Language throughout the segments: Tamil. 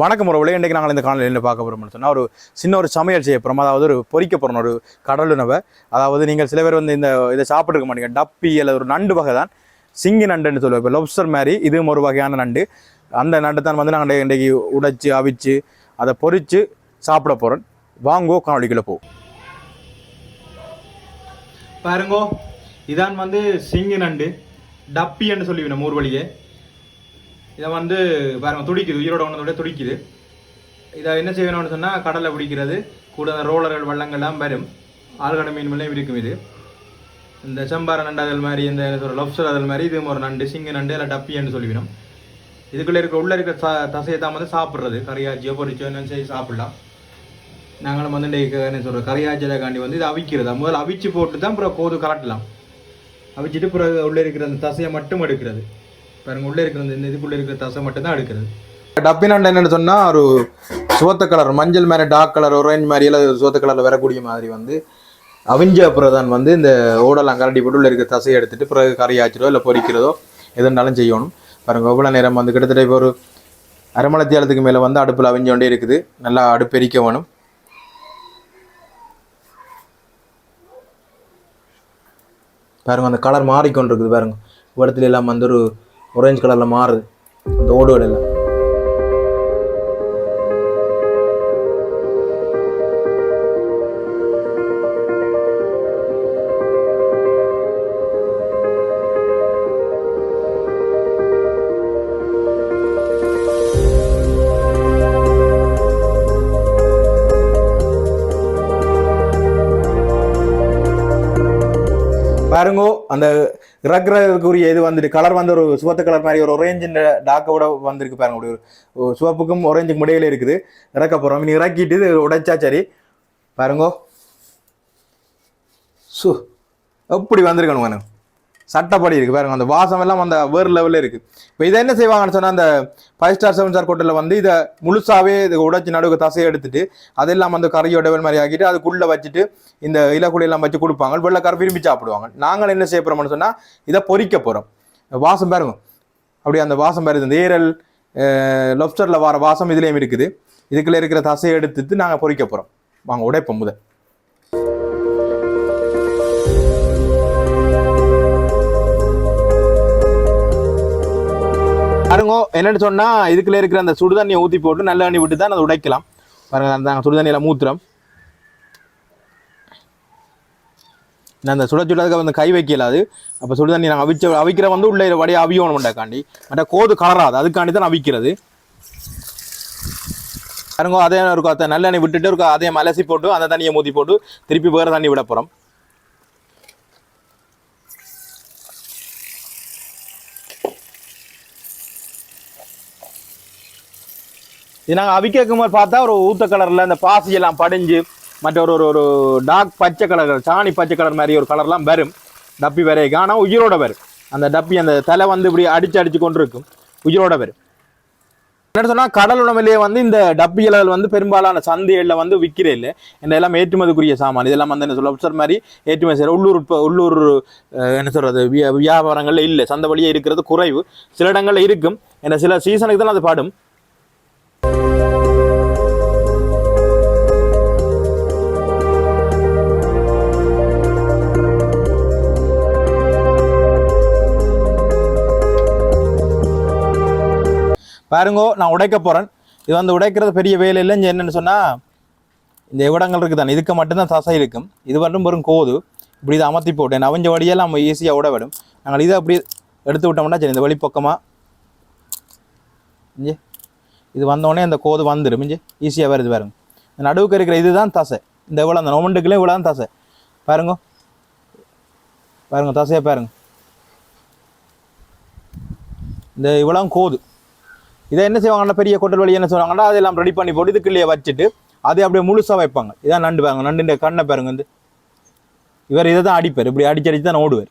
வணக்கம் உறவுகளே. இன்றைக்கு நாங்கள் இந்த காலையில் என்ன பார்க்க போகிறோம்னு சொன்னால் ஒரு சின்ன ஒரு சமையல் செய்ய போகிறோம் அதாவது ஒரு பொறிக்க போகிறோம் ஒரு கடல் உணவை. அதாவது நீங்கள் சில பேர் வந்து இந்த இதை சாப்பிட்ருக்க மாட்டீங்க. டப்பி அல்லது ஒரு நண்டு வகை தான் சிங்கி நண்டுன்னு சொல்லுவோம் இப்போ லொப்ஸ்டர் மாதிரி இதுவும் ஒரு வகையான நண்டு. அந்த நண்டு தான் வந்து நாங்கள் இன்றைக்கு உடைச்சு அவிச்சு அதை பொறித்து சாப்பிட போகிறோம் வாங்கோ காணொலிக்குள்ளே போ பாருங்கோ இதான் வந்து சிங்கி நண்டு. டப்பின்னு சொல்லி நம்ம ஊர் வழியே. இதை வந்து பாருங்கள் துடிக்குது. உயிரோட ஒன்றதோட துடிக்குது. இதை என்ன செய்யணும்னு சொன்னால் கடலை பிடிக்கிறது கூட அந்த ரோலர்கள் வள்ளங்கள்லாம் வரும். ஆழ்கடை மீன் மேலேயும் இருக்கும் இது. இந்த செம்பார நண்டு அதல் மாதிரி இந்த சொல்கிற லப்சர் அதல் மாதிரி இது ஒரு நண்டு சிங்க நண்டு இல்லை டப்பின்னு சொல்லிவிடும். இதுக்குள்ளே இருக்க உள்ளே இருக்க ச தசையை தான் வந்து சாப்பிட்றது. கறியாச்சியோ பொரிச்சோ என்ன செய்ய சாப்பிடலாம். நாங்களும் வந்து என்ன என்ன சொல்கிற காண்டி வந்து இதை அவிக்கிறது? முதல்ல அவிச்சு போட்டு தான் அப்புறம் கோது கலட்டலாம். அவிச்சிட்டு பிறகு உள்ளே இருக்கிற அந்த தசையை மட்டும் எடுக்கிறது. பாருங்க உள்ளே இருக்கிற இந்த இதுக்குள்ளே இருக்கிற தசை மட்டும் தான் எடுக்கிறது டப்பினாண்ட என்னன்னு சொன்னால் ஒரு சுவத்த கலர் மஞ்சள் மாதிரி டார்க் கலர் ஒரேஞ்ச் மாதிரி எல்லாம் சுவத்த கலரில் வரக்கூடிய மாதிரி வந்து அவிஞ்ச அப்புறம் தான் வந்து இந்த ஓடெல்லாம் கரண்டி போட்டு உள்ளே இருக்கிற தசையை எடுத்துட்டு பிறகு கறி இல்லை பொரிக்கிறதோ எதுனாலும் செய்யணும். பாருங்க எவ்வளோ நேரம் வந்து கிட்டத்தட்ட இப்போ ஒரு அரை மணி மேலே வந்து அடுப்பில் அவிஞ்ச கொண்டே இருக்குது. நல்லா அடுப்பெரிக்க வேணும். பாருங்க அந்த கலர் மாறிக்கொண்டிருக்குது பாருங்க. இடத்துல எல்லாம் வந்து ஒரு ஒரேஞ்ச் கலரில் மாறுது அந்த ஓடு எல்லாம். பாருங்கோ அந்த இறக்குறதுக்குரிய இது வந்துட்டு கலர் வந்து ஒரு சிவத்த கலர் மாதிரி ஒரு ஒரேஞ்சு டாக்கோட வந்திருக்கு பாருங்க. அப்படி ஒரு ஒரு சிவப்புக்கும் ஒரேஞ்சுக்கும் இடையில இருக்குது. இறக்க போகிறோம் இனி இறக்கிட்டு இது உடைச்சா சரி. பாருங்கோ. சு எப்படி வந்திருக்கணும் வேணும் சட்டப்படி இருக்குது பாருங்க அந்த வாசம் எல்லாம் அந்த வேறு லெவலில் இருக்குது இப்போ இதை என்ன செய்வாங்கன்னு சொன்னால் அந்த ஃபைவ் ஸ்டார் செவன் ஸ்டார் ஹோட்டலில் வந்து இதை முழுசாகவே இது உடைச்சி நடுவு தசையை எடுத்துட்டு அதெல்லாம் அந்த கறியோட மாதிரி ஆக்கிட்டு அதுக்குள்ளே வச்சுட்டு இந்த இலக்குடி வச்சு கொடுப்பாங்க. வெள்ளைக்கார விரும்பி சாப்பிடுவாங்க. நாங்கள் என்ன செய்ய போகிறோம்னு சொன்னால் இதை பொறிக்க போகிறோம் வாசம் பாருங்க. அப்படி அந்த வாசம் பாருது இந்த ஏரல் லொப்ஸ்டரில் வர வாசம் இதுலேயும் இருக்குது. இதுக்குள்ளே இருக்கிற தசையை எடுத்துட்டு நாங்கள் பொறிக்க போகிறோம் வாங்க உடைப்போம் முதல். பாருங்க என்னென்னு சொன்னால் இதுக்குள்ளே இருக்கிற அந்த சுடுதண்ணியை ஊற்றி போட்டு நல்ல தண்ணி விட்டு தான் அதை உடைக்கலாம். பாருங்கள் அந்த சுடுதண்ணியில் மூத்திரம். நான் அந்த சுட சுடதுக்கு வந்து கை வைக்கல அது. அப்போ சுடுதண்ணி நாங்கள் அவிச்ச அவிக்கிற வந்து உள்ளே வடிய அவியோணும் உண்டாக்காண்டி. மற்ற கோது கலராது அதுக்காண்டி தான் அவிக்கிறது. பாருங்க அதே இருக்கும் அதை நல்லெண்ணெய் விட்டுட்டு இருக்கும் அதே அலசி போட்டு அந்த தண்ணியை மூத்தி போட்டு திருப்பி வேறு தண்ணி விட போகிறோம் இது நாங்கள் அவிக்கும் போது பார்த்தா ஒரு ஊத்த கலரில் இந்த பாசியெல்லாம் படிஞ்சு மற்ற ஒரு ஒரு ஒரு டார்க் பச்சை கலர் சாணி பச்சை கலர் மாதிரி ஒரு கலர்லாம் வரும். டப்பி வரைக்கும் ஆனால் உயிரோட வரும். அந்த டப்பி அந்த தலை வந்து இப்படி அடித்து அடித்து கொண்டு இருக்கும் உயிரோட வரும். என்ன சொன்னால் கடல் உணவிலேயே வந்து இந்த டப்பிகள் வந்து பெரும்பாலான சந்தைகளில் வந்து விற்கிறே இல்லை. இந்த எல்லாம் ஏற்றுமதிக்குரிய சாமான். இதெல்லாம் வந்து என்ன சொல்ல சார் மாதிரி ஏற்றுமதி செய்கிற உள்ளூர் உள்ளூர் என்ன சொல்கிறது வியாபாரங்களில் இல்லை. சந்தை வழியே இருக்கிறது குறைவு. சில இடங்களில் இருக்கும். ஏன்னா சில சீசனுக்கு தான் அது பாடும். பாருங்கோ நான் உடைக்க போகிறேன் இது வந்து உடைக்கிறது பெரிய வேலை இல்லைன்னு என்னென்னு சொன்னால் இந்த இவடங்கள் இருக்குது தானே இதுக்கு மட்டும்தான் தசை இருக்கும். இது மட்டும் வெறும் கோது. இப்படி இதை அமர்த்தி போட்டேன் அவஞ்ச வழியெல்லாம் நம்ம ஈஸியாக விட விடும். நாங்கள் இதை அப்படி எடுத்து விட்டோம்னா சரி இந்த வழிப்பக்கமாக இஞ்சி இது வந்தோடனே அந்த கோது வந்துடும் மிஞ்சு ஈஸியாக வருது பாருங்க. இந்த நடுவுக்கு இருக்கிற இதுதான் தசை. இந்த இவ்வளோ அந்த நொமண்டுக்குள்ளே இவ்வளோ தான் தசை. பாருங்க. பாருங்க தசையை பாருங்க. இந்த இவ்வளோ கோது இதை என்ன செய்வாங்கன்னா பெரிய கொட்டல் வழி என்ன செய்வாங்கன்னா அதெல்லாம் ரெடி பண்ணி போட்டு இதுக்குள்ளேயே வச்சுட்டு அதை அப்படியே முழுசாக வைப்பாங்க. இதான் நண்டு பாருங்க. நண்டுன்ற கண்ணை பாருங்க வந்து இவர் இதை தான் அடிப்பார். இப்படி அடிச்சு அடிச்சு தான் ஓடுவார்.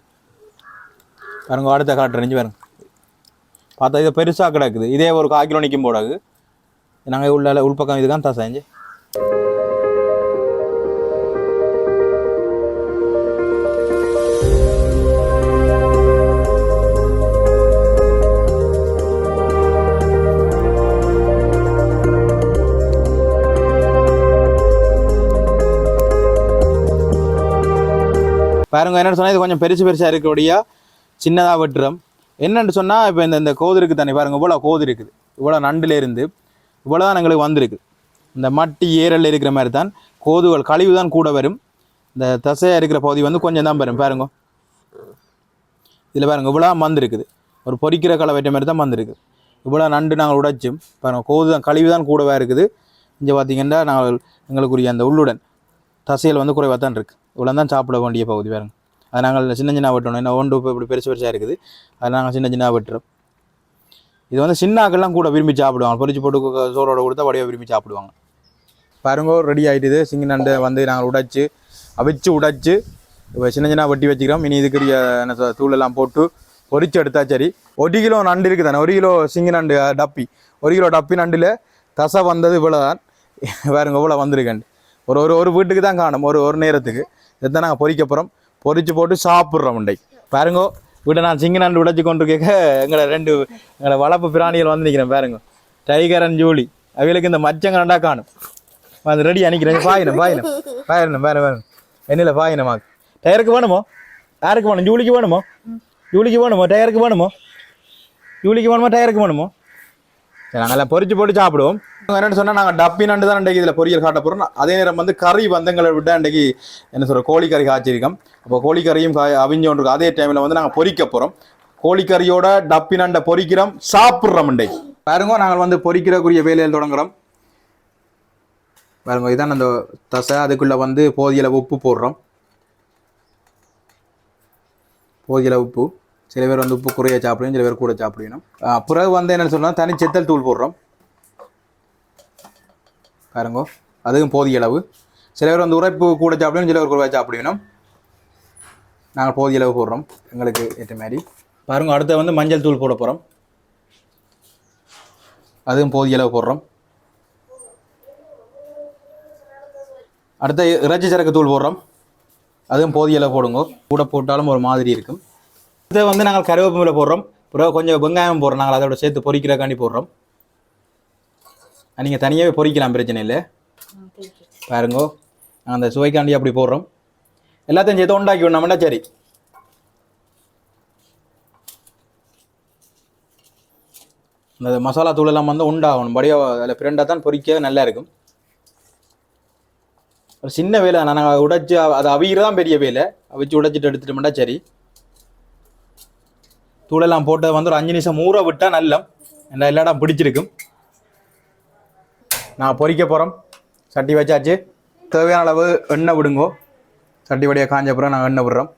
பாருங்க அடுத்த காட்டுறேன் பாருங்க. பார்த்தா இது பெருசாக கிடக்குது. இதே ஒரு கால் கிலோ நிற்கும் போடாது நாங்கள் உள்ள உள்பக்கம் இதுதான் தான் செஞ்சு பாருங்க என்னென்னு சொன்னால் இது கொஞ்சம் பெருசு பெருசாக இருக்கக்கூடிய சின்னதாக வெட்டுறோம். என்னென்னு சொன்னால் இப்போ இந்த இந்த கோது இருக்குது தானே பாருங்கள் இவ்வளோ கோது இருக்குது. இவ்வளோ நண்டுலேருந்து இவ்வளோதான் இவ்வளோ தான் எங்களுக்கு வந்திருக்கு. இந்த மட்டி ஏரல் இருக்கிற மாதிரி தான் கோதுகள் கழிவு தான் கூட வரும். இந்த தசையாக இருக்கிற பகுதி வந்து கொஞ்சம் தான் வரும். பாருங்க. இதில் பாருங்க இவ்வளோ தான் இருக்குது ஒரு பொறிக்கிற களை வெட்ட மாதிரி தான் வந்திருக்கு. இவ்வளோ நண்டு நாங்கள் உடைச்சும் பாருங்கள் கோது தான் கழிவு தான் கூடவே இருக்குது. இங்கே பார்த்தீங்கன்னா நாங்கள் எங்களுக்குரிய அந்த உள்ளுடன் தசையில் வந்து குறைவாக தான் இருக்குது இவ்வளோ தான் சாப்பிட வேண்டிய பகுதி பாருங்க. அது நாங்கள் சின்ன சின்ன வெட்டணும். என்ன ஒன்று இப்போ இப்படி பெருசு பெருசாக இருக்குது. அது நாங்கள் சின்ன சின்ன வெட்டுறோம். இது வந்து சின்னாக்கள்லாம் கூட விரும்பி சாப்பிடுவாங்க. பொரிச்சு போட்டு சோறோட கொடுத்தா வடிவாக விரும்பி சாப்பிடுவாங்க. பாருங்க ரெடி ஆகிட்டுது சிங்க நண்டை வந்து நாங்கள் உடைச்சு அவிச்சு உடைச்சு இப்போ சின்ன சின்ன வட்டி வச்சுக்கிறோம். இனி இதுக்குரிய என்ன தூள் தூளெல்லாம் போட்டு பொரிச்சு எடுத்தா சரி. ஒரு கிலோ நண்டு இருக்குது தானே ஒரு கிலோ சிங்க நண்டு டப்பி. ஒரு கிலோ டப்பி நண்டில் தசை வந்தது இவ்வளோ தான் வேறுங்க இவ்வளோ வந்திருக்கேன் ஒரு ஒரு ஒரு வீட்டுக்கு தான் காணும். ஒரு ஒரு நேரத்துக்கு. இதை நாங்கள் பொறிக்க போகிறோம் பொறிச்சு போட்டு சாப்பிட்றோம் உண்டை. பாருங்கோ வீட்டை நான் சிங்கனாண்டு உடைச்சி கொண்டு கேட்க எங்களை ரெண்டு எங்களை வளர்ப்பு பிராணிகள் வந்து நிற்கிறேன் பாருங்க. டைகர் அண்ட் ஜூலி அவங்களுக்கு இந்த மச்சங்க ரெண்டா காணும். அது ரெடி அணிக்கிறேன். பாயினம் பாயினம் பாயினம் வேறு வேறு என்னில் பாயினமா டயருக்கு வேணுமோ? யாருக்கு வேணும்? ஜூலிக்கு வேணுமோ? ஜூலிக்கு வேணுமோ? டயருக்கு வேணுமோ? ஜூலிக்கு வேணுமோ? டயருக்கு வேணுமோ? சரி நாங்கள் எல்லாம் பொரிச்சு போட்டு சாப்பிடுவோம். என்னென்னு சொன்னால் நாங்கள் டப்பி நண்டு தான் இன்றைக்கு இதில் பொரியல் காட்ட போகிறோம் அதே நேரம் வந்து கறி வந்தங்களை விட்டு இன்றைக்கு என்ன சொல்கிற கோழிக்கறி காய்ச்சிருக்கோம். அப்போ கோழிக்கறியும் காய் அவிஞ்சோன்றிருக்கும் அதே டைமில் வந்து நாங்கள் பொரிக்க போகிறோம் கோழிக்கறியோட டப்பி நண்டை பொரிக்கிறோம் சாப்பிட்றோம் இன்றைக்கு பாருங்க நாங்கள் வந்து பொரிக்கிறக்குரிய வேலையில் தொடங்குறோம். பாருங்க இதான் அந்த தசை. அதுக்குள்ளே வந்து போதிய அளவு உப்பு போடுறோம். போதிய அளவு உப்பு. சில பேர் வந்து உப்பு குறைய சாப்பிடுவோம் சில பேர் கூட சாப்பிடணும். பிறகு வந்து என்னென்னு சொன்னால் தனி செத்தல் தூள் போடுறோம். பாருங்க அதுவும் போதிய அளவு. சில பேர் வந்து உரைப்பு கூட சாப்பிடணும் சில பேர் குறைவாக சாப்பிடணும். நாங்கள் போதிய அளவு போடுறோம் எங்களுக்கு ஏற்ற மாதிரி. பாருங்க அடுத்து வந்து மஞ்சள் தூள் போட போகிறோம் அதுவும் போதிய அளவு போடுறோம். அடுத்த இறைச்சி சரக்கு தூள் போடுறோம். அதுவும் போதிய அளவு போடுங்க. கூட போட்டாலும் ஒரு மாதிரி இருக்கும். இதை வந்து நாங்கள் கருவேப்பிலை போடுறோம். பிறகு கொஞ்சம் வெங்காயம் போடுறோம். நாங்கள் அதோட சேர்த்து பொரிக்கிறக்காண்டி போடுறோம். நீங்கள் தனியாகவே பொரிக்கலாம் பிரச்சனை இல்லை. பாருங்கோ. நாங்கள் அந்த சுவைக்காண்டி அப்படி போடுறோம். எல்லாத்தையும் சேர்த்து உண்டாக்கி விடணும்னா சரி. இந்த மசாலா தூள் எல்லாம் வந்து உண்டாகணும். படியாக அதில் பிரண்டாக தான் பொரிக்க நல்லா இருக்கும். ஒரு சின்ன வேலை நாங்கள் உடைச்சு அது அவிகிறது தான் பெரிய வேலை. அவிச்சு உடைச்சிட்டு எடுத்துட்டோம்னா சரி. தூளெல்லாம் போட்டு வந்து ஒரு அஞ்சு நிமிஷம் ஊற விட்டால் நல்லம் எல்லா எல்லா இடம் பிடிச்சிருக்கும். நான் பொறிக்க போகிறோம் சட்டி வச்சாச்சு. தேவையான அளவு எண்ணெய் விடுங்கோ. சட்டி வடியாக காஞ்ச அப்புறம் நாங்கள் எண்ணெய் விடுறோம்.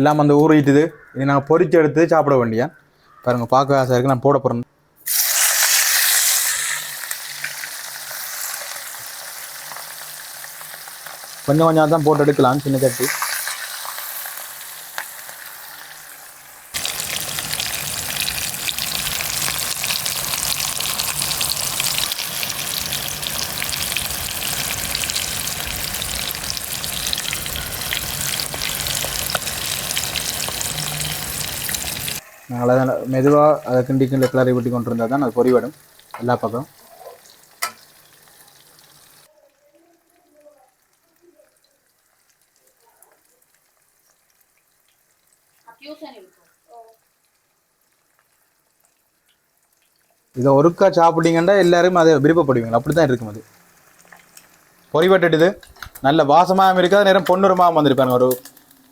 எல்லாம் அந்த ஊறிட்டுது. இது நாங்கள் பொறிச்சு எடுத்து சாப்பிட வேண்டிய பாருங்க பார்க்க ஆசை இருக்குது நான் போட போகிறேன் கொஞ்சம் கொஞ்சம் தான் போட்டு எடுக்கலாம் சின்ன சட்டி நாங்கள் அதை மெதுவாக அதை கிண்டி கிண்டி கிளறி விட்டு கொண்டு இருந்தால் தான் அது பொறிவிடும். எல்லா பக்கம் இதை ஒருக்கா சாப்பிட்டீங்கன்னா எல்லாரும் அதை விருப்பப்படுவீங்க. அப்படி தான் இருக்கும் அது. பொறிவட்டுது நல்ல வாசமாகவும் இருக்குது நேரம் பொன்னுரமாகவும் வந்துருப்பாருங்க ஒரு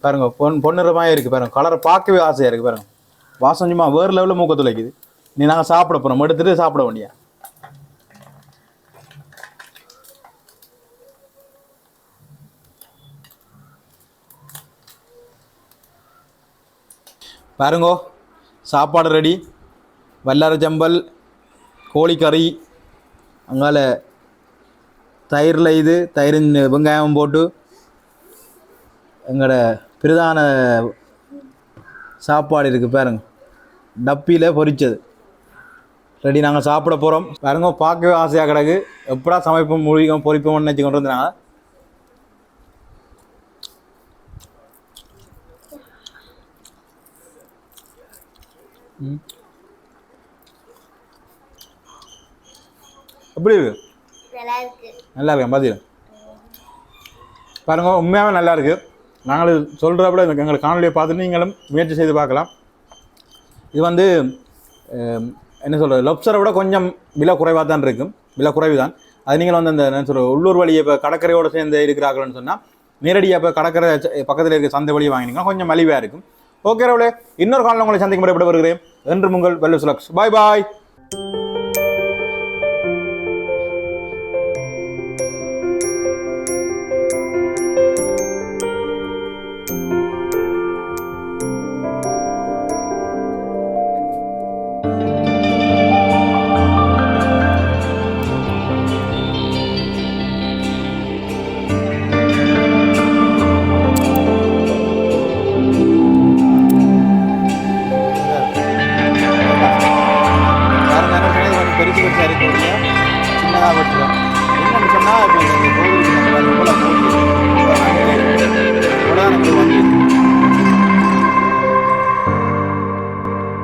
பாருங்க பொன் பொன்னுரமாக இருக்குது பாருங்க. கலரை பார்க்கவே ஆசையாக இருக்குது பாருங்க. வாசம் சும்மா வேறு லெவலில் மூக்க துளைக்குது. நீ நாங்கள் சாப்பிட போகிறோம் எடுத்துகிட்டு சாப்பிட வேண்டியா? பாருங்கோ சாப்பாடு ரெடி வல்லார ஜம்பல் கோழிக்கறி அங்கால தயிரில் இது தயிரின் வெங்காயம் போட்டு எங்களோட பிரதான சாப்பாடு இருக்குது பாருங்க. டப்பியில் பொரித்தது ரெடி நாங்கள் சாப்பிட போகிறோம் பாருங்க பார்க்கவே ஆசையாக கிடக்கு. எப்படா சமைப்போம் மொழிக்கும் பொரிப்போம்னு நினச்சி கொண்டு வந்தாங்க. எப்படி இருக்கு? நல்லா இருக்கு நல்லா இருக்கேன் பார்த்தீங்க பாருங்க உண்மையாகவே நல்லா இருக்கு. நாங்கள் சொல்கிறப்பட எங்கள் காணொலியை பார்த்துட்டு நீங்களும் முயற்சி செய்து பார்க்கலாம். இது வந்து என்ன சொல்கிறது லொப்ஸரை விட கொஞ்சம் விலை குறைவாக தான் இருக்கும் விலை குறைவு தான் அது நீங்கள் வந்து அந்த என்ன சொல்ற உள்ளூர் வழியை இப்போ கடற்கரையோடு சேர்ந்து இருக்கிறார்கள்னு சொன்னால் நேரடியாக இப்போ கடற்கரை பக்கத்தில் இருக்க சந்தை வழியை வாங்கினீங்கன்னா கொஞ்சம் மலிவாக இருக்கும். ஓகே ரவுலே இன்னொரு காலம் உங்களை சந்திக்கும் வருகிறேன் என்று உங்கள் வெல்லு சுலக்ஸ் பாய் பாய்